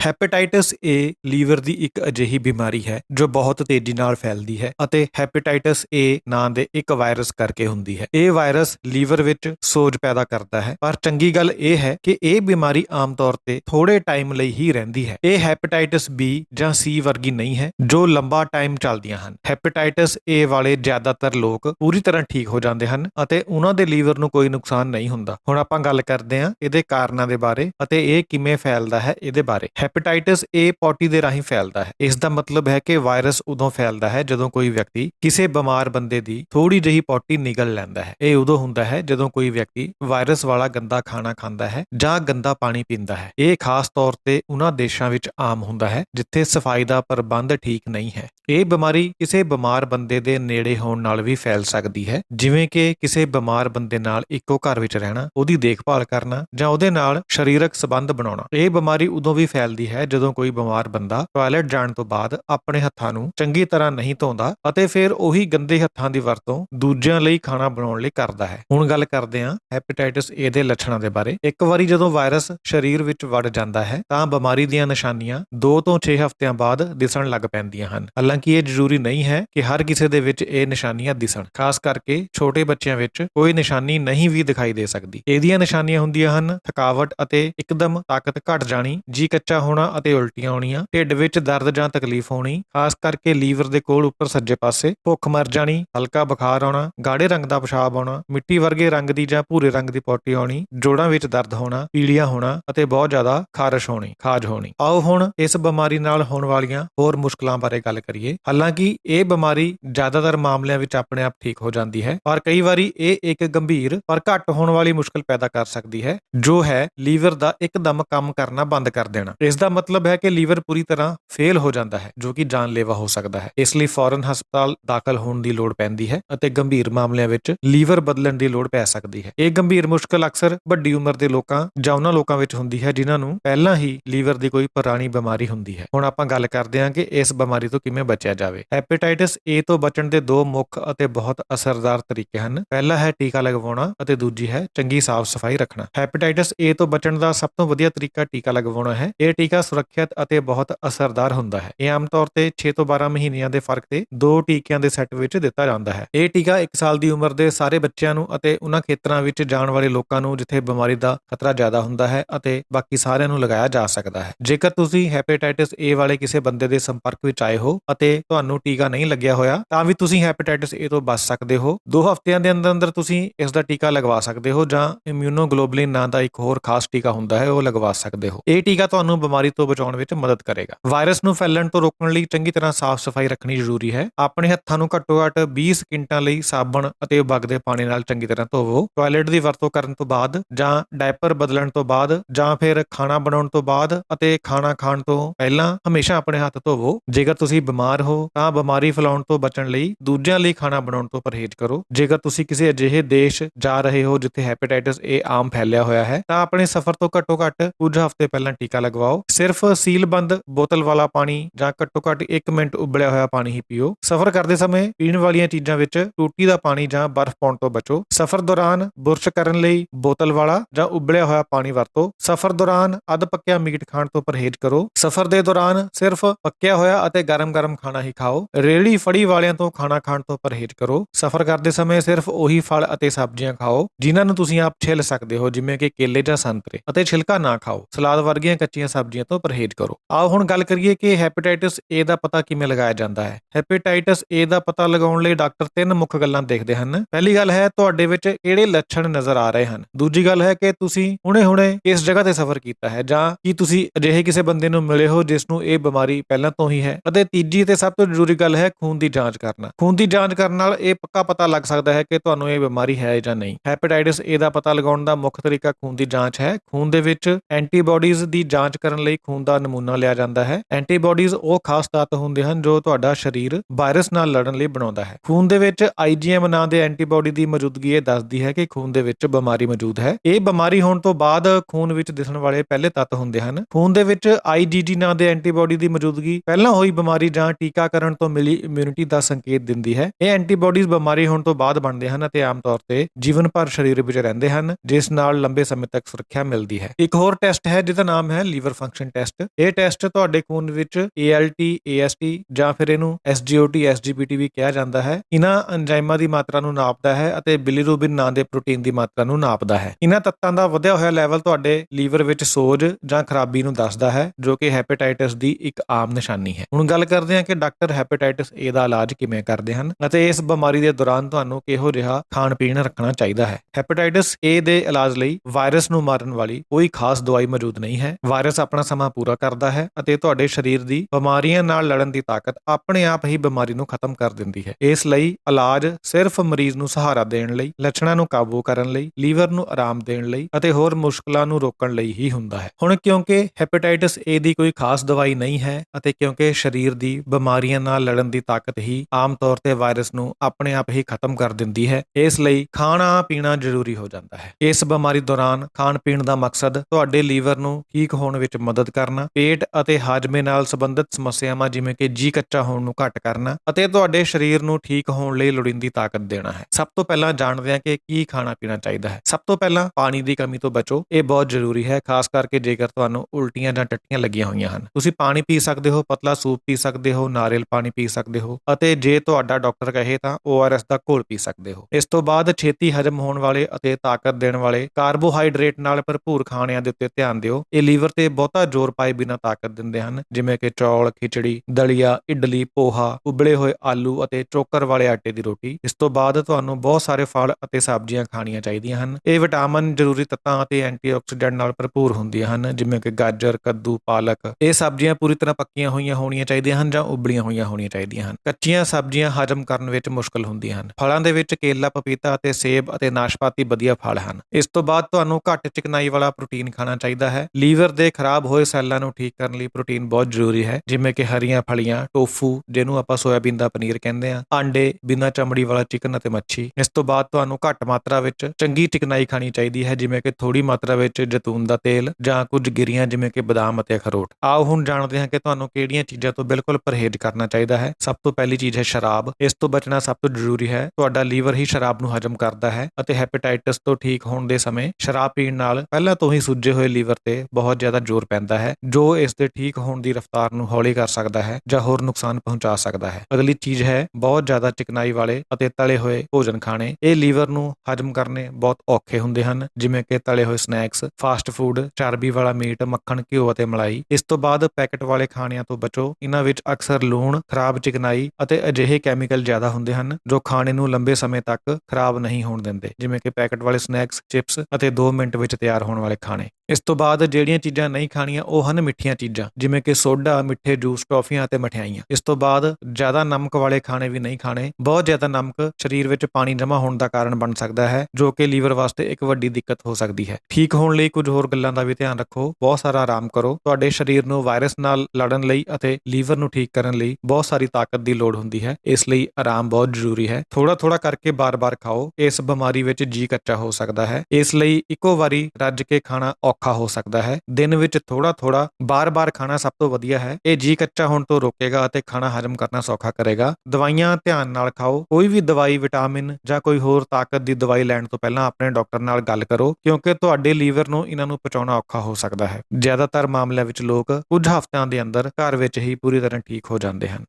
Hepatitis ਏ liver ਦੀ ਇੱਕ ਅਜਿਹੀ ਬਿਮਾਰੀ ਹੈ, ਜੋ ਬਹੁਤ ਤੇਜ਼ੀ ਨਾਲ ਫੈਲਦੀ ਹੈ ਅਤੇ ਹੈਪੇਟਾਈਟਸ ਏ ਨਾਂ ਦੇ ਇੱਕ ਵਾਇਰਸ ਕਰਕੇ ਹੁੰਦੀ ਹੈ। ਇਹ ਵਾਇਰਸ ਲੀਵਰ ਵਿੱਚ ਸੋਜ ਪੈਦਾ ਕਰਦਾ ਹੈ, ਪਰ ਚੰਗੀ ਗੱਲ ਇਹ ਹੈ ਕਿ ਇਹ ਬਿਮਾਰੀ ਆਮ ਤੌਰ ਤੇ ਥੋੜੇ ਟਾਈਮ ਲਈ ਹੀ ਰਹਿੰਦੀ ਹੈ। ਇਹ ਹੈਪੇਟਾਈਟਸ ਬੀ ਜਾਂ ਸੀ ਵਰਗੀ ਨਹੀਂ ਹੈ, ਜੋ ਲੰਬਾ ਟਾਈਮ ਚੱਲਦੀਆਂ ਹਨ। ਹੈਪੇਟਾਈਟਿਸ ਏ ਵਾਲੇ ਜ਼ਿਆਦਾਤਰ ਲੋਕ ਪੂਰੀ ਤਰ੍ਹਾਂ ਠੀਕ ਹੋ ਜਾਂਦੇ ਹਨ ਅਤੇ ਉਹਨਾਂ ਦੇ ਲੀਵਰ ਨੂੰ ਕੋਈ ਨੁਕਸਾਨ ਨਹੀਂ ਹੁੰਦਾ। ਹੁਣ ਆਪਾਂ ਗੱਲ ਕਰਦੇ ਹਾਂ ਇਹਦੇ ਕਾਰਨਾਂ ਦੇ ਬਾਰੇ ਅਤੇ ਇਹ ਕਿਵੇਂ ਫੈਲਦਾ ਹੈ ਇਹਦੇ ਬਾਰੇ। ਹੈਪੇਟਾਈਟਸ ਏ ਪੋਟੀ ਦੇ ਰਾਹੀਂ ਫੈਲਦਾ ਹੈ। ਇਸ ਦਾ ਮਤਲਬ ਹੈ ਕਿ ਵਾਇਰਸ ਉਦੋਂ ਫੈਲਦਾ ਹੈ ਜਦੋਂ ਕੋਈ ਵਿਅਕਤੀ ਕਿਸੇ ਬਿਮਾਰ ਬੰਦੇ ਦੀ ਥੋੜੀ ਜਿਹੀ ਪੋਟੀ ਨਿਗਲ ਲੈਂਦਾ ਹੈ। ਇਹ ਉਦੋਂ ਹੁੰਦਾ ਹੈ ਜਦੋਂ ਕੋਈ ਵਿਅਕਤੀ ਵਾਇਰਸ ਵਾਲਾ ਗੰਦਾ ਖਾਣਾ ਖਾਂਦਾ ਹੈ ਜਾਂ ਗੰਦਾ ਪਾਣੀ ਪੀਂਦਾ ਹੈ। ਇਹ ਖਾਸ ਤੌਰ ਤੇ ਉਹਨਾਂ ਦੇਸ਼ਾਂ ਵਿੱਚ ਆਮ ਹੁੰਦਾ ਹੈ, ਜਿੱਥੇ ਸਫ਼ਾਈ ਦਾ ਪ੍ਰਬੰਧ ਠੀਕ ਨਹੀਂ ਹੈ। ਇਹ ਬਿਮਾਰੀ ਕਿਸੇ ਬਿਮਾਰ ਬੰਦੇ ਦੇ ਨੇੜੇ ਹੋਣ ਨਾਲ ਵੀ ਫੈਲ ਸਕਦੀ ਹੈ। ਜਿਵੇਂ ਕਿ ਕਿਸੇ ਬਿਮਾਰ ਬੰਦੇ ਨਾਲ ਇੱਕੋ ਘਰ ਵਿੱਚ ਰਹਿਣਾ, ਉਹਦੀ ਦੇਖਭਾਲ ਕਰਨਾ ਜਾਂ ਉਹਦੇ ਨਾਲ ਸਰੀਰਕ ਸੰਬੰਧ ਬਣਾਉਣਾ। ਇਹ ਬਿਮਾਰੀ ਉਦੋਂ ਵੀ ਫੈਲਦੀ ਹੈ ਜਦੋਂ ਕੋਈ ਬਿਮਾਰ ਬੰਦਾ ਟਾਇਲਟ ਜਾਣ ਤੋਂ ਬਾਅਦ ਆਪਣੇ ਹੱਥਾਂ ਨੂੰ ਚੰਗੀ ਤਰ੍ਹਾਂ ਨਹੀਂ ਧੋਂਦਾ ਅਤੇ ਫਿਰ ਉਹੀ ਗੰਦੇ ਹੱਥਾਂ ਦੀ ਵਰਤੋਂ ਦੂਜਿਆਂ ਲਈ ਖਾਣਾ ਬਣਾਉਣ ਲਈ ਕਰਦਾ ਹੈ। ਹੁਣ ਗੱਲ ਕਰਦੇ ਹਾਂ ਹੈਪੇਟਾਈਟਿਸ ਏ ਦੇ ਲੱਛਣਾਂ ਦੇ ਬਾਰੇ। ਇੱਕ ਵਾਰੀ ਜਦੋਂ ਵਾਇਰਸ ਸਰੀਰ ਵਿੱਚ ਵੜ ਜਾਂਦਾ ਹੈ ਤਾਂ ਬਿਮਾਰੀ ਦੀਆਂ ਨਿਸ਼ਾਨੀਆਂ 2 ਤੋਂ 6 ਹਫ਼ਤਿਆਂ ਬਾਅਦ ਦਿਸਣ ਲੱਗ ਪੈਂਦੀਆਂ ਹਨ। ਹਾਲਾਂਕਿ ਇਹ ਜ਼ਰੂਰੀ ਨਹੀਂ ਹੈ ਕਿ ਹਰ ਕਿਸੇ ਦੇ ਵਿੱਚ ਇਹ ਨਿਸ਼ਾਨੀਆਂ ਦਿਸਣ, ਖਾਸ ਕਰਕੇ ਛੋਟੇ ਬੱਚਿਆਂ ਵਿੱਚ ਕੋਈ ਨਿਸ਼ਾਨੀ ਨਹੀਂ ਵੀ ਦਿਖਾਈ ਦੇ ਸਕਦੀ। ਇਹਦੀਆਂ ਨਿਸ਼ਾਨੀਆਂ ਹੁੰਦੀਆਂ ਹਨ, ਥਕਾਵਟ ਅਤੇ ਇੱਕਦਮ ਤਾਕਤ ਘਟ ਜਾਣੀ, ਜੀ ਕੱਚਾ ਹੋਣਾ ਅਤੇ ਉਲਟੀਆਂ ਆਉਣੀਆਂ, ਢਿੱਡ ਵਿੱਚ ਦਰਦ ਜਾਂ ਤਕਲੀਫ ਹੋਣੀ, ਖਾਸ ਕਰਕੇ ਲੀਵਰ ਦੇ ਕੋਲ ਉੱਪਰ ਸੱਜੇ ਪਾਸੇ ਭੁੱਖ ਮਰ ਜਾਣੀ, ਹਲਕਾ ਬੁਖਾਰ ਆਉਣਾ ਗਾੜੇ ਰੰਗ ਦਾ ਪਿਸ਼ਾਬ ਆਉਣਾ, ਮਿੱਟੀ ਵਰਗੇ ਰੰਗ ਦੀ ਜਾਂ ਭੂਰੇ ਰੰਗ ਦੀ ਪੋਟੀ ਆਉਣੀ, ਜੋੜਾਂ ਵਿੱਚ ਦਰਦ ਹੋਣਾ, ਪੀਲੀਆਂ ਹੋਣਾ ਅਤੇ ਬਹੁਤ ਜ਼ਿਆਦਾ ਖਾਰਸ਼ ਹੋਣੀ, ਖਾਜ ਹੋਣੀ। ਆਓ ਹੁਣ ਇਸ ਬਿਮਾਰੀ ਨਾਲ ਹੋਣ ਵਾਲੀਆਂ ਹੋਰ ਮੁਸ਼ਕਲਾਂ ਬਾਰੇ ਗੱਲ ਕਰੀਏ। ਹਾਲਾਂਕਿ ਇਹ ਬਿਮਾਰੀ ਜ਼ਿਆਦਾਤਰ ਮਾਮਲਿਆਂ ਵਿੱਚ ਆਪਣੇ ਆਪ ਠੀਕ ਹੋ ਜਾਂਦੀ ਹੈ, ਪਰ ਕਈ ਵਾਰੀ ਇਹ ਇੱਕ ਗੰਭੀਰ ਪਰ ਘੱਟ ਹੋਣ ਵਾਲੀ ਮੁਸ਼ਕਲ ਪੈਦਾ ਕਰ ਸਕਦੀ ਹੈ, ਜੋ ਹੈ ਲੀਵਰ ਦਾ ਇੱਕਦਮ ਕੰਮ ਕਰਨਾ ਬੰਦ ਕਰ ਦੇਣਾ। ਇਸ ਦਾ ਮਤਲਬ ਹੈ ਕਿ ਲੀਵਰ ਪੂਰੀ ਤਰ੍ਹਾਂ ਫੇਲ ਹੋ ਜਾਂਦਾ ਹੈ, ਜੋ ਕਿ ਜਾਨਲੇਵਾ ਹੋ ਸਕਦਾ ਹੈ। ਇਸ ਲਈ ਫੌਰਨ ਹਸਪਤਾਲ ਦਾਖਲ ਹੋਣ ਦੀ ਲੋੜ ਪੈਂਦੀ ਹੈ ਅਤੇ ਗੰਭੀਰ ਮਾਮਲਿਆਂ ਵਿੱਚ ਲੀਵਰ ਬਦਲਣ ਦੀ ਲੋੜ ਪੈ ਸਕਦੀ ਹੈ। ਇਹ ਗੰਭੀਰ ਮੁਸ਼ਕਲ ਅਕਸਰ ਵੱਡੀ ਉਮਰ ਦੇ ਲੋਕਾਂ ਜਾਂ ਉਹਨਾਂ ਲੋਕਾਂ ਵਿੱਚ ਹੁੰਦੀ ਹੈ, ਜਿਨ੍ਹਾਂ ਨੂੰ ਪਹਿਲਾਂ ਹੀ ਲੀਵਰ ਦੀ ਕੋਈ ਪੁਰਾਣੀ ਬਿਮਾਰੀ ਹੁੰਦੀ ਹੈ। ਹੁਣ ਆਪਾਂ ਗੱਲ ਕਰਦੇ ਹਾਂ ਕਿ ਇਸ ਬਿਮਾਰੀ ਤੋਂ ਕਿਵੇਂ ਬਚਿਆ ਜਾਵੇ। ਹੈਪੇਟਾਈਟਿਸ ਏ ਤੋਂ ਬਚਣ ਦੇ ਦੋ ਮੁੱਖ ਅਤੇ ਬਹੁਤ ਅਸਰਦਾਰ ਤਰੀਕੇ ਹਨ। ਪਹਿਲਾ ਹੈ ਟੀਕਾ ਲਗਵਾਉਣਾ ਅਤੇ ਦੂਜੀ ਹੈ ਚੰਗੀ ਸਾਫ਼ ਸਫ਼ਾਈ ਰੱਖਣਾ। ਹੈਪੇਟਾਈਟਸ ਏ ਤੋਂ ਬਚਣ ਦਾ ਸਭ ਤੋਂ ਵਧੀਆ ਤਰੀਕਾ ਟੀਕਾ ਲਗਵਾਉਣਾ ਹੈ। ਇਹ ਟੀਕਾ ਸੁਰੱਖਿਅਤ ਅਤੇ ਬਹੁਤ ਅਸਰਦਾਰ ਹੁੰਦਾ ਹੈ। ਇਹ ਆਮ ਤੌਰ ਤੇ 6 ਤੋਂ 12 ਮਹੀਨਿਆਂ ਦੇ ਫ਼ਰਕ ਤੇ ਦੋ ਟੀਕਿਆਂ ਦੇ ਸੈੱਟ ਵਿੱਚ ਦਿੱਤਾ ਜਾਂਦਾ ਹੈ। ਇਹ ਟੀਕਾ 1 ਸਾਲ ਦੀ ਉਮਰ ਦੇ ਸਾਰੇ ਬੱਚਿਆਂ ਨੂੰ ਅਤੇ ਉਹਨਾਂ ਖੇਤਰਾਂ ਵਿੱਚ ਜਾਣ ਵਾਲੇ ਲੋਕਾਂ ਨੂੰ ਜਿੱਥੇ ਬਿਮਾਰੀ ਦਾ ਖਤਰਾ ਜ਼ਿਆਦਾ ਹੁੰਦਾ ਹੈ ਅਤੇ ਬਾਕੀ ਸਾਰਿਆਂ ਨੂੰ ਲਗਾਇਆ ਜਾ ਸਕਦਾ ਹੈ। ਜੇਕਰ ਤੁਸੀਂ ਹੈਪੇਟਾਈਟਸ ਏ ਵਾਲੇ ਕਿਸੇ ਬੰਦੇ ਦੇ ਸੰਪਰਕ ਵਿੱਚ ਆਏ ਹੋ ਅਤੇ ਤੁਹਾਨੂੰ ਟੀਕਾ ਨਹੀਂ ਲੱਗਿਆ ਹੋਇਆ, ਤਾਂ ਵੀ ਤੁਸੀਂ ਹੈਪੇਟਾਈਟਸ ਏ ਤੋਂ ਬਚ ਸਕਦੇ ਹੋ। 2 ਹਫ਼ਤਿਆਂ ਦੇ ਅੰਦਰ ਅੰਦਰ ਤੁਸੀਂ ਇਸ ਦਾ ਟੀਕਾ ਲਗਵਾ ਸਕਦੇ ਹੋ ਜਾਂ ਇਮਿਊਨੋਗਲੋਬੁਲਿਨ ਨਾਂ ਦਾ ਇੱਕ ਹੋਰ ਖਾਸ ਟੀਕਾ ਹੁੰਦਾ ਹੈ, ਉਹ ਲਗਵਾ ਸਕਦੇ ਹੋ। ਇਹ ਟੀਕਾ ਤੁਹਾਨੂੰ ਬਿਮਾਰੀ ਤੋਂ ਬਚਾਉਣ ਵਿੱਚ ਮਦਦ ਕਰੇਗਾ। ਵਾਇਰਸ ਨੂੰ ਫੈਲਣ ਤੋਂ ਰੋਕਣ ਲਈ ਚੰਗੀ ਤਰ੍ਹਾਂ ਸਾਫ਼ ਸਫ਼ਾਈ ਰੱਖਣੀ ਜ਼ਰੂਰੀ ਹੈ। ਆਪਣੇ ਹੱਥਾਂ ਨੂੰ ਘੱਟੋ-ਘੱਟ 20 ਸਕਿੰਟਾਂ ਲਈ ਸਾਬਣ ਅਤੇ ਉਬਲਦੇ ਪਾਣੀ ਨਾਲ ਚੰਗੀ ਤਰ੍ਹਾਂ ਧੋਵੋ। ਟਾਇਲਟ ਦੀ ਵਰਤੋਂ ਕਰਨ ਤੋਂ ਬਾਅਦ ਜਾਂ ਡਾਇਪਰ ਬਦਲਣ ਤੋਂ ਬਾਅਦ ਜਾਂ ਫਿਰ ਖਾਣਾ ਬਣਾਉਣ ਤੋਂ ਬਾਅਦ ਅਤੇ ਖਾਣਾ ਖਾਣ ਤੋਂ ਪਹਿਲਾਂ ਹਮੇਸ਼ਾ ਆਪਣੇ ਹੱਥ ਧੋਵੋ। ਜੇਕਰ ਤੁਸੀਂ ਬਿਮਾਰ ਹੋ, ਤਾਂ ਬਿਮਾਰੀ ਫੈਲਾਉਣ ਤੋਂ ਬਚਣ ਲਈ ਦੂਜਿਆਂ ਲਈ ਖਾਣਾ ਬਣਾਉਣ ਤੋਂ ਪਰਹੇਜ਼ ਕਰੋ। ਜੇਕਰ ਤੁਸੀਂ ਕਿਸੇ ਅਜਿਹੇ ਦੇਸ਼ ਜਾ ਰਹੇ ਹੋ ਜਿੱਥੇ ਹੈਪੇਟਾਈਟਸ ਏ ਆਮ ਫੈਲਿਆ ਹੋਇਆ ਹੈ, ਤਾਂ ਆਪਣੇ ਸਫ਼ਰ ਤੋਂ ਘੱਟੋ ਘੱਟ ਕੁਝ ਹਫ਼ਤੇ ਪਹਿਲਾਂ ਟੀਕਾ ਲਗਵਾਓ। ਸਿਰਫ ਸੀਲਬੰਦ ਬੋਤਲ ਵਾਲਾ ਪਾਣੀ ਜਾਂ ਘੱਟੋ ਘੱਟ 1 ਮਿੰਟ ਉਬਲਿਆ ਹੋਇਆ ਪਾਣੀ ਹੀ ਪੀਓ। ਸਫ਼ਰ ਕਰਦੇ ਸਮੇਂ ਪੀਣ ਵਾਲੀਆਂ ਚੀਜ਼ਾਂ ਵਿੱਚ ਟੂਟੀ ਦਾ ਪਾਣੀ ਜਾਂ ਬਰਫ਼ ਪਾਉਣ ਤੋਂ ਬਚੋ। ਸਫ਼ਰ ਦੌਰਾਨ ਬੁਰਸ਼ ਕਰਨ ਲਈ ਬੋਤਲ ਵਾਲਾ ਜਾਂ ਉਬਲਿਆ ਹੋਇਆ ਪਾਣੀ ਵਰਤੋ। ਸਫ਼ਰ ਦੌਰਾਨ ਅੱਧ ਪੱਕਿਆ ਮੀਟ ਖਾਣ ਤੋਂ ਪਰਹੇਜ਼ ਕਰੋ। ਸਫ਼ਰ ਦੇ ਦੌਰਾਨ ਸਿਰਫ ਪੱਕਿਆ ਹੋਇਆ ਅਤੇ ਗਰਮ-ਗਰਮ ਖਾਣਾ ਹੀ ਖਾਓ। ਰੇੜੀ ਫੜੀ ਵਾਲਿਆਂ ਤੋਂ ਖਾਣਾ ਖਾਣ ਤੋਂ ਪਰਹੇਜ਼ ਕਰੋ। ਸਫ਼ਰ ਕਰਦੇ ਸਮੇਂ ਸਿਰਫ ਉਹੀ ਫਲ ਅਤੇ ਸਬਜ਼ੀਆਂ ਖਾਓ, ਜਿਨ੍ਹਾਂ ਨੂੰ ਤੁਸੀਂ ਆਪ ਛਿੱਲ ਸਕਦੇ ਹੋ, ਜਿਵੇਂ ਕਿ ਕੇਲੇ ਜਾਂ ਸੰਤਰੇ, ਅਤੇ ਛਿਲਕਾ ਨਾ ਖਾਓ। ਸਲਾਦ ਵਰਗੀਆਂ ਕੱਚੀਆਂ ਸਬਜ਼ੀਆਂ ਤੋਂ ਪਰਹੇਜ਼ ਕਰੋ। ਆਓ ਹੁਣ ਗੱਲ ਕਰੀਏ ਕਿ ਹੈਪੇਟਾਈਟਸ ਏ ਦਾ ਪਤਾ ਕਿਵੇਂ ਲਗਾਇਆ ਜਾਂਦਾ ਹੈ। ਹੈਪੇਟਾਈਟਸ ਏ ਦਾ ਪਤਾ ਲਗਾਉਣ ਲਈ ਡਾਕਟਰ ਤਿੰਨ ਮੁੱਖ ਗੱਲਾਂ ਦੇਖਦੇ ਹਨ। ਪਹਿਲੀ ਗੱਲ ਹੈ, ਤੁਹਾਡੇ ਵਿੱਚ ਕਿਹੜੇ ਲੱਛਣ ਨਜ਼ਰ ਆ ਰਹੇ ਹਨ? ਦੂਜੀ ਗੱਲ ਹੈ ਕਿ ਤੁਸੀਂ ਹੁਣੇ-ਹੁਣੇ ਇਸ ਜਗ੍ਹਾ ਤੇ ਸਫ਼ਰ ਕੀਤਾ ਹੈ, ਜਾਂ ਕੀ ਤੁਸੀਂ ਅਜਿਹੇ ਕਿਸੇ ਬੰਦੇ ਨੂੰ ਮਿਲੇ ਹੋ, ਜਿਸ ਨੂੰ ਇਹ ਬਿਮਾਰੀ ਪਹਿਲਾਂ ਤੋਂ ਹੀ ਹੈ? ਅਤੇ ਤੀਜੀ ਤੇ ਸਭ ਤੋਂ ਜ਼ਰੂਰੀ ਗੱਲ ਹੈ ਖੂਨ ਦੀ ਜਾਂਚ ਕਰਨਾ। ਖੂਨ ਦੀ ਜਾਂਚ ਕਰਨ ਨਾਲ ਇਹ ਪੱਕਾ ਪਤਾ ਲੱਗ ਸਕਦਾ ਹੈ ਕਿ ਤੁਹਾਨੂੰ ਇਹ ਬਿਮਾਰੀ ਹੈ ਜਾਂ ਨਹੀਂ। ਹੈਪੇਟਾਈਟਿਸ ਏ ਦਾ ਪਤਾ ਲਗਾਉਣ ਦਾ ਮੁੱਖ ਤਰੀਕਾ ਖੂਨ ਦੀ ਜਾਂਚ ਹੈ। ਖੂਨ ਦੇ ਵਿੱਚ ਐਂਟੀਬਾਡੀਜ਼ ਦੀ ਜਾਂਚ ਕਰਨ ਲਈ ਖੂਨ ਦਾ ਨਮੂਨਾ ਲਿਆ ਜਾਂਦਾ ਹੈ। ਐਂਟੀਬਾਡੀਜ਼ ਉਹ ਖਾਸ ਤੱਤ ਹੁੰਦੇ ਹਨ ਜੋ ਤੁਹਾਡਾ ਸਰੀਰ ਵਾਇਰਸ ਨਾਲ ਲੜਨ ਲਈ ਬਣਾਉਂਦਾ ਹੈ। ਖੂਨ ਦੇ ਵਿੱਚ ਆਈਜੀਐਮ ਨਾਂ ਦੇ ਐਂਟੀਬਾਡੀ ਦੀ ਮੌਜੂਦਗੀ ਇਹ ਦੱਸਦੀ ਹੈ ਕਿ ਖੂਨ ਦੇ ਵਿੱਚ ਬਿਮਾਰੀ ਮੌਜੂਦ ਹੈ। ਇਹ ਬਿਮਾਰੀ ਹੋਣ ਤੋਂ ਬਾਅਦ ਖੂਨ ਵਿੱਚ ਦਿਸਣ ਵਾਲੇ ਪਹਿਲੇ ਤੱਤ ਹੁੰਦੇ ਹਨ। ਖੂਨ ਦੇ ਵਿੱਚ ਆਈਜੀਜੀ ਨਾਂ ਦੇ ਐਂਟੀਬਾਡੀ ਦੀ ਮੌਜੂਦਗੀ ਪਹਿਲਾਂ ਹੋਈ ਬਿਮਾਰੀ ਜਾਂ ਟੀਕਾਕਰਨ ਤੋਂ ਮਿਲੀ ਇਮਿਊਨਿਟੀ ਦਾ ਸੰਕੇਤ ਦਿੰਦੀ ਹੈ। ਇਹ ਐਂਟੀਬਾਡੀਜ਼ ਬਿਮਾਰੀ ਹੋਣ ਤੋਂ ਬਾਅਦ ਬਣਦੇ ਹਨ ਅਤੇ ਆਮ ਤੌਰ ਤੇ ਜੀਵਨ ਭਰ ਸਰੀਰ ਵਿੱਚ ਰਹਿੰਦੇ ਹਨ, ਜਿਸ ਨਾਲ ਲੰਬੇ ਸਮੇਂ ਤੱਕ ਸੁਰੱਖਿਆ ਮਿਲਦੀ ਹੈ। ਇੱਕ ਹੋਰ ਟੈਸਟ ਹੈ, ਜਿਹਦਾ ਨਾਮ ਹੈ ਲੀਵਰ ਫੰਕਸ਼ਨ ਟੈਸਟ ਇਹ ਟੈਸਟ ਤੁਹਾਡੇ ਖੂਨ ਵਿੱਚ ALT AST ਜਾਂ ਫਿਰ ਇਹਨੂੰ SGOT SGPT ਵੀ ਕਿਹਾ ਜਾਂਦਾ ਹੈ। ਇਹਨਾਂ ਐਂਜ਼ਾਈਮਾਂ ਦੀ ਮਾਤਰਾ ਨੂੰ ਨਾਪਦਾ ਹੈ ਅਤੇ ਬਿਲੀਰੂਬਿਨ ਨਾਂ ਦੇ ਪ੍ਰੋਟੀਨ ਦੀ ਮਾਤਰਾ ਨੂੰ ਨਾਪਦਾ ਹੈ। ਇਹਨਾਂ ਤੱਤਾਂ ਦਾ ਵਧਿਆ ਹੋਇਆ ਲੈਵਲ ਤੁਹਾਡੇ ਲੀਵਰ ਵਿੱਚ ਸੋਜ ਜਾਂ ਖਰਾਬੀ ਨੂੰ ਦੱਸਦਾ ਹੈ, ਜੋ ਕਿ ਹੈਪੇਟਾਈਟਸ ਦੀ ਇੱਕ ਆਮ ਨਿਸ਼ਾਨੀ ਹੈ। ਹੁਣ ਗੱਲ ਕਰਦੇ ਹਾਂ ਕਿ ਡਾਕਟਰ ਹੈਪੇਟਾਈਟਿਸ ਏ ਦਾ ਇਲਾਜ ਕਿਵੇਂ ਕਰਦੇ ਹਨ ਅਤੇ ਇਸ ਬਿਮਾਰੀ ਦੇ ਦੌਰਾਨ ਤੁਹਾਨੂੰ ਕਿਹੋ ਜਿਹਾ ਖਾਣ ਪੀਣ ਰੱਖਣਾ ਚਾਹੀਦਾ ਹੈ। ਹੈਪੇਟਾਈਟਸ A ਦੇ ਇਲਾਜ ਲਈ ਵਾਇਰਸ ਨੂੰ ਮਾਰਨ ਵਾਲੀ ਕੋਈ ਖਾਸ ਦਵਾਈ ਮੌਜੂਦ ਨਹੀਂ ਹੈ। ਵਾਇਰਸ ਆਪਣਾ ਸਮਾਂ ਪੂਰਾ ਕਰਦਾ ਹੈ ਅਤੇ ਤੁਹਾਡੇ ਸਰੀਰ ਦੀ ਬਿਮਾਰੀਆਂ ਨਾਲ ਲੜਨ ਦੀ ਤਾਕਤ ਆਪਣੇ ਆਪ ਹੀ ਬਿਮਾਰੀ ਨੂੰ ਖਤਮ ਕਰ ਦਿੰਦੀ ਹੈ। ਇਸ ਲਈ ਇਲਾਜ ਸਿਰਫ ਮਰੀਜ਼ ਨੂੰ ਸਹਾਰਾ ਦੇਣ ਲਈ, ਲੱਛਣਾਂ ਨੂੰ ਕਾਬੂ ਕਰਨ ਲਈ, ਲੀਵਰ ਨੂੰ ਆਰਾਮ ਦੇਣ ਲਈ ਅਤੇ ਹੋਰ ਮੁਸ਼ਕਲਾਂ ਨੂੰ ਰੋਕਣ ਲਈ ਹੀ ਹੁੰਦਾ ਹੈ। ਹੁਣ ਕਿਉਂਕਿ ਹੈਪੇਟਾਈਟਿਸ ਏ ਦੀ ਕੋਈ ਖਾਸ ਦਵਾਈ ਨਹੀਂ ਹੈ ਅਤੇ ਕਿਉਂਕਿ ਸਰੀਰ ਦੀ ਬਿਮਾਰੀਆਂ ਨਾਲ ਲੜਨ ਦੀ ਤਾਕਤ ਹੀ ਆਮ ਤੌਰ ਤੇ ਵਾਇਰਸ ਨੂੰ ਆਪਣੇ ਆਪ ਹੀ ਖਤਮ ਕਰ ਦਿੰਦੀ ਹੈ। ਇਸ ਲਈ ਖਾਣਾ ਪੀਣਾ ਜ਼ਰੂਰੀ ਹੋ ਜਾਂਦਾ ਹੈ। ਇਸ ਬਿਮਾਰੀ ਦੌਰਾਨ ਖਾਣ ਪੀਣ ਦਾ ਮਕਸਦ ਤੁਹਾਡੇ ਲੀਵਰ ਨੂੰ ਠੀਕ ਹੋਣ ਵਿੱਚ ਮਦਦ ਕਰਨਾ, ਪੇਟ ਅਤੇ ਹਾਜ਼ਮੇ ਨਾਲ ਸੰਬੰਧਿਤ ਸਮੱਸਿਆਵਾਂ ਜਿਵੇਂ ਕਿ ਜੀ ਕੱਚਾ ਹੋਣ ਨੂੰ ਘੱਟ ਕਰਨਾ ਅਤੇ ਤੁਹਾਡੇ ਸਰੀਰ ਨੂੰ ਠੀਕ ਹੋਣ ਲਈ ਲੋੜੀਂਦੀ ਤਾਕਤ ਦੇਣਾ ਹੈ। ਸਭ ਤੋਂ ਪਹਿਲਾਂ ਜਾਣਦੇ ਹਾਂ ਕਿ ਕੀ ਖਾਣਾ ਪੀਣਾ ਚਾਹੀਦਾ ਹੈ। ਸਭ ਤੋਂ ਪਹਿਲਾਂ ਪਾਣੀ ਦੀ ਕਮੀ ਤੋਂ ਬਚੋ। ਇਹ ਬਹੁਤ ਜ਼ਰੂਰੀ ਹੈ, ਖਾਸ ਕਰਕੇ ਜੇਕਰ ਤੁਹਾਨੂੰ ਉਲਟੀਆਂ ਜਾਂ ਟੱਟੀਆਂ ਲੱਗੀਆਂ ਹੋਈਆਂ ਹਨ। ਤੁਸੀਂ ਪਾਣੀ ਪੀ ਸਕਦੇ ਹੋ, ਪਤਲਾ ਸੂਪ ਪੀ ਸਕਦੇ ਹੋ ਨਾਰੀਅਲ ਪਾਣੀ ਪੀ ਸਕਦੇ ਹੋ ਅਤੇ ਜੇ ਤੁਹਾਡਾ ਡਾਕਟਰ ਕਹੇ ਤਾਂ ORS ਦਾ ਘੋਲ ਪੀ ਸਕਦੇ ਹੋ। ਇਸ ਤੋਂ ਬਾਅਦ ਛੇਤੀ ਹਜਮ ਹੋਣ ਵਾਲੇ ਅਤੇ ਤਾਕਤ ਦੇਣ ਵਾਲੇ ਕਾਰਬੋਹਾਈਡਰੇਟ ਨਾਲ ਭਰਪੂਰ ਖਾਣਿਆਂ ਦੇ ਉੱਤੇ ਧਿਆਨ ਦਿਓ। ਇਹ ਲੀਵਰ ਤੇ ਬਹੁਤਾ ਜ਼ੋਰ ਪਾਏ ਬਿਨਾਂ ਤਾਕਤ ਦਿੰਦੇ ਹਨ, ਜਿਵੇਂ ਕਿ ਚੌਲ, ਖਿਚੜੀ, ਦਲੀਆ, ਇਡਲੀ, ਪੋਹਾ, ਉਬਲੇ ਹੋਏ ਆਲੂ ਅਤੇ ਚੋਕਰ ਵਾਲੇ ਆਟੇ ਦੀ ਰੋਟੀ। ਇਸ ਤੋਂ ਬਾਅਦ ਤੁਹਾਨੂੰ ਬਹੁਤ ਸਾਰੇ ਫਲ ਅਤੇ ਸਬਜ਼ੀਆਂ ਖਾਣੀਆਂ ਚਾਹੀਦੀਆਂ ਹਨ। ਇਹ ਵਿਟਾਮਿਨ, ਜ਼ਰੂਰੀ ਤੱਤਾਂ ਅਤੇ ਐਂਟੀਆਕਸੀਡੈਂਟ ਨਾਲ ਭਰਪੂਰ ਹੁੰਦੀਆਂ ਹਨ, ਜਿਵੇਂ ਕਿ ਗਾਜਰ, ਕੱਦੂ, ਪਾਲਕ। ਇਹ ਸਬਜ਼ੀਆਂ ਪੂਰੀ ਤਰ੍ਹਾਂ ਪੱਕੀਆਂ ਹੋਈਆਂ ਹੋਣੀਆਂ ਚਾਹੀਦੀਆਂ ਹਨ ਜਾਂ ਉਬਲੀਆਂ ਹੋਈਆਂ ਹੋਣੀਆਂ ਚਾਹੀਦੀਆਂ ਹਨ। ਕੱਚੀਆਂ ਸਬਜ਼ੀਆਂ ਹਜਮ ਕਰਨ ਵਿੱਚ ਮੁਸ਼ਕਲ ਹੁੰਦੀਆਂ ਹਨ। ਫਲਾਂ ਦੇ ਵਿੱਚ ਕੇਲਾ, ਪਪੀਤਾ ਅਤੇ ਸੇਬ ਅਤੇ ਨਾਸ਼ਪਾਤੀ ਵਧੀਆ ਫਲ ਹਨ। ਇਸ ਤੋਂ ਬਾਅਦ ਤੁਹਾਨੂੰ ਘੱਟ ਚਿਕਨਾਈ ਵਾਲਾ ਪ੍ਰੋਟੀਨ ਖਾਣਾ ਚਾਹੀਦਾ ਹੈ। ਲੀਵਰ ਦੇ ਖਰਾਬ ਹੋਏ ਸੈੱਲਾਂ ਨੂੰ ਠੀਕ ਕਰਨ ਲਈ ਪ੍ਰੋਟੀਨ ਬਹੁਤ ਜ਼ਰੂਰੀ ਹੈ। ਜਿਵੇਂ ਕਿ ਹਰੀਆਂ ਫਲੀਆਂ, ਟੋਫੂ, ਜਿਹਨੂੰ ਆਪਾਂ ਸੋਇਆਬੀਨ ਦਾ ਪਨੀਰ ਕਹਿੰਦੇ ਆ ਆਂਡੇ ਬਿਨਾਂ ਚਮੜੀ ਵਾਲਾ ਚਿਕਨ ਅਤੇ ਮੱਛੀ। ਇਸ ਤੋਂ ਬਾਅਦ ਤੁਹਾਨੂੰ ਘੱਟ ਮਾਤਰਾ ਵਿੱਚ ਚੰਗੀ ਚਿਕਨਾਈ ਖਾਣੀ ਚਾਹੀਦੀ ਹੈ, ਜਿਵੇਂ ਕਿ ਥੋੜੀ ਮਾਤਰਾ ਵਿੱਚ ਜੈਤੂਨ ਦਾ ਤੇਲ ਜਾਂ ਕੁਝ ਗਿਰੀਆਂ ਜਿਵੇਂ ਕਿ ਬਦਾਮ ਅਤੇ ਅਖਰੋਟ। ਆਓ ਹੁਣ ਜਾਣਦੇ ਹਾਂ ਕਿ ਤੁਹਾਨੂੰ ਕਿਹੜੀਆਂ ਚੀਜ਼ਾਂ ਤੋਂ ਬਿਲਕੁਲ ਪਰਹੇਜ਼ ਕਰਨਾ ਚਾਹੀਦਾ ਹੈ। ਸਭ ਤੋਂ ਪਹਿਲੀ ਚੀਜ਼ ਹੈ ਸ਼ਰਾਬ। ਇਸ ਤੋਂ ਬਚਣਾ ਸਭ ਤੋਂ ਜ਼ਰੂਰੀ ਹੈ। ਤੁਹਾਡਾ ਲੀਵਰ ਹੀ ਸ਼ਰਾਬ ਨੂੰ ਹਜਮ ਕਰਦਾ ਹੈ ਅਤੇ ਹੈਪੇਟਾਈਟਸ ਤੋਂ ਠੀਕ ਹੋਣ ਦੇ ਸਮੇਂ ਸ਼ਰਾਬ ਪੀਣ ਨਾਲ ਪਹਿਲਾਂ ਤੋਂ ਹੀ ਸੁੱਜੇ ਹੋਏ ਲੀਵਰ ਤੇ ਬਹੁਤ ਜ਼ਿਆਦਾ ਜ਼ੋਰ ਪੈਂਦਾ ਹੈ, ਜੋ ਇਸ ਦੇ ਠੀਕ ਹੋਣ ਦੀ ਰਫ਼ਤਾਰ ਨੂੰ ਹੌਲੀ ਕਰ ਸਕਦਾ ਹੈ ਜਾਂ ਹੋਰ ਨੁਕਸਾਨ ਪਹੁੰਚਾ ਸਕਦਾ ਹੈ। ਅਗਲੀ ਚੀਜ਼ ਹੈ ਬਹੁਤ ਜ਼ਿਆਦਾ ਚਿਕਨਾਈ ਵਾਲੇ ਅਤੇ ਤਲੇ ਹੋਏ ਭੋਜਨ ਖਾਣੇ। ਇਹ ਲੀਵਰ ਨੂੰ ਹਜਮ ਕਰਨੇ ਬਹੁਤ ਔਖੇ ਹੁੰਦੇ ਹਨ, ਜਿਵੇਂ ਕਿ ਤਲੇ ਹੋਏ ਸਨੈਕਸ, ਫਾਸਟ ਫੂਡ, ਚਰਬੀ ਵਾਲਾ ਮੀਟ, ਮੱਖਣ, ਘਿਓ ਅਤੇ ਮਲਾਈ। ਇਸ ਤੋਂ ਬਾਅਦ ਪੈਕੇਟ ਵਾਲੇ ਖਾਣਿਆਂ ਤੋਂ ਬਚੋ। ਇਹਨਾਂ ਵਿੱਚ ਅਕਸਰ ਲੂਣ, ਖਰਾਬ ਚਿਕਨਾਈ ਅਤੇ ਅਜਿਹੇ ਕੈਮੀਕਲ ਜ਼ਿਆਦਾ ਹੁੰਦੇ ਹਨ, ਜੋ ਖਾਣੇ ਨੂੰ ਲੰਬੇ ਸਮੇਂ ਤੱਕ ਖਰਾਬ ਨਹੀਂ ਹੋਣ ਦਿੰਦੇ, ਜਿਵੇਂ ਕਿ ਪੈਕਟ ਵਾਲੇ ਸਨੈਕਸ ਚਿਪਸ ਅਤੇ 2 ਮਿੰਟ ਵਿੱਚ ਤਿਆਰ ਹੋਣ ਵਾਲੇ ਖਾਣੇ। ਇਸ ਤੋਂ ਬਾਅਦ ਜਿਹੜੀਆਂ ਚੀਜ਼ਾਂ ਨਹੀਂ ਖਾਣੀਆਂ, ਉਹ ਹਨ ਮਿੱਠੀਆਂ ਚੀਜ਼ਾਂ, ਜਿਵੇਂ ਕਿ ਸੋਡਾ, ਮਿੱਠੇ ਜੂਸ, ਟੌਫੀਆਂ ਅਤੇ ਮਠਿਆਈਆਂ। ਇਸ ਤੋਂ ਬਾਅਦ ਜ਼ਿਆਦਾ ਨਮਕ ਵਾਲੇ ਖਾਣੇ ਵੀ ਨਹੀਂ ਖਾਣੇ, ਬਹੁਤ ਜ਼ਿਆਦਾ ਨਮਕ ਸਰੀਰ ਵਿੱਚ ਪਾਣੀ ਜਮ੍ਹਾਂ ਹੋਣ ਦਾ ਕਾਰਨ ਬਣ ਸਕਦਾ ਹੈ, ਜੋ ਕਿ ਲੀਵਰ ਵਾਸਤੇ ਇੱਕ ਵੱਡੀ ਦਿੱਕਤ ਹੋ ਸਕਦੀ ਹੈ। ਠੀਕ ਹੋਣ ਲਈ ਕੁਝ ਹੋਰ ਗੱਲਾਂ ਦਾ ਵੀ ਧਿਆਨ ਰੱਖੋ, ਬਹੁਤ ਸਾਰਾ ਆਰਾਮ ਕਰੋ, ਤੁਹਾਡੇ ਸਰੀਰ ਨੂੰ ਵਾਇਰਸ ਨਾਲ ਲੜਨ ਲਈ ਅਤੇ ਲੀਵਰ ਨੂੰ ਠੀਕ ਕਰਨ ਲਈ ਬਹੁਤ ਸਾਰੀ ਤਾਕਤ ਦੀ ਲੋੜ ਹੁੰਦੀ ਹੈ। ਇਸ ਲਈ ਆਰਾਮ ਬਹੁਤ ਜ਼ਰੂਰੀ ਹੈ। ਥੋੜਾ ਥੋੜਾ ਕਰਕੇ ਬਾਰ-ਬਾਰ ਖਾਓ। ਇਸ ਬਿਮਾਰੀ ਵਿੱਚ ਜੀ ਕੱਚਾ ਹੋ ਸਕਦਾ ਹੈ। ਇਸ ਲਈ ਇੱਕੋ ਵਾਰੀ ਰੱਜ ਕੇ ਖਾਣਾ ਔਖਾ ਹੋ ਸਕਦਾ ਹੈ। ਦਿਨ ਵਿੱਚ ਥੋੜਾ ਥੋੜਾ ਬਾਰ-ਬਾਰ ਖਾਣਾ ਸਭ ਤੋਂ ਵਧੀਆ ਹੈ। ਇਹ ਜੀ ਕੱਚਾ ਹੋਣ ਤੋਂ ਰੋਕੇਗਾ ਅਤੇ ਖਾਣਾ ਹਜਮ ਕਰਨਾ ਸੌਖਾ ਕਰੇਗਾ। ਦਵਾਈਆਂ ਧਿਆਨ ਨਾਲ ਖਾਓ। ਕੋਈ ਵੀ ਦਵਾਈ, ਵਿਟਾਮਿਨ ਜਾਂ ਕੋਈ ਹੋਰ ਤਾਕਤ ਦੀ ਦਵਾਈ ਲੈਣ ਤੋਂ ਪਹਿਲਾਂ ਆਪਣੇ ਡਾਕਟਰ ਨਾਲ ਗੱਲ ਕਰੋ, ਕਿਉਂਕਿ ਤੁਹਾਡੇ ਲੀਵਰ ਨੂੰ ਇਹਨਾਂ ਨੂੰ ਪਚਾਉਣਾ ਔਖਾ ਹੋ ਸਕਦਾ ਹੈ। ਜ਼ਿਆਦਾਤਰ ਮਾਮਲਿਆਂ ਵਿੱਚ ਲੋਕ ਕੁਝ ਹਫ਼ਤਿਆਂ ਦੇ ਅੰਦਰ ਘਰ ਵਿੱਚ ਹੀ ਪੂਰੀ ਤਰ੍ਹਾਂ ਠੀਕ ਹੋ ਜਾਂਦੇ ਹਨ।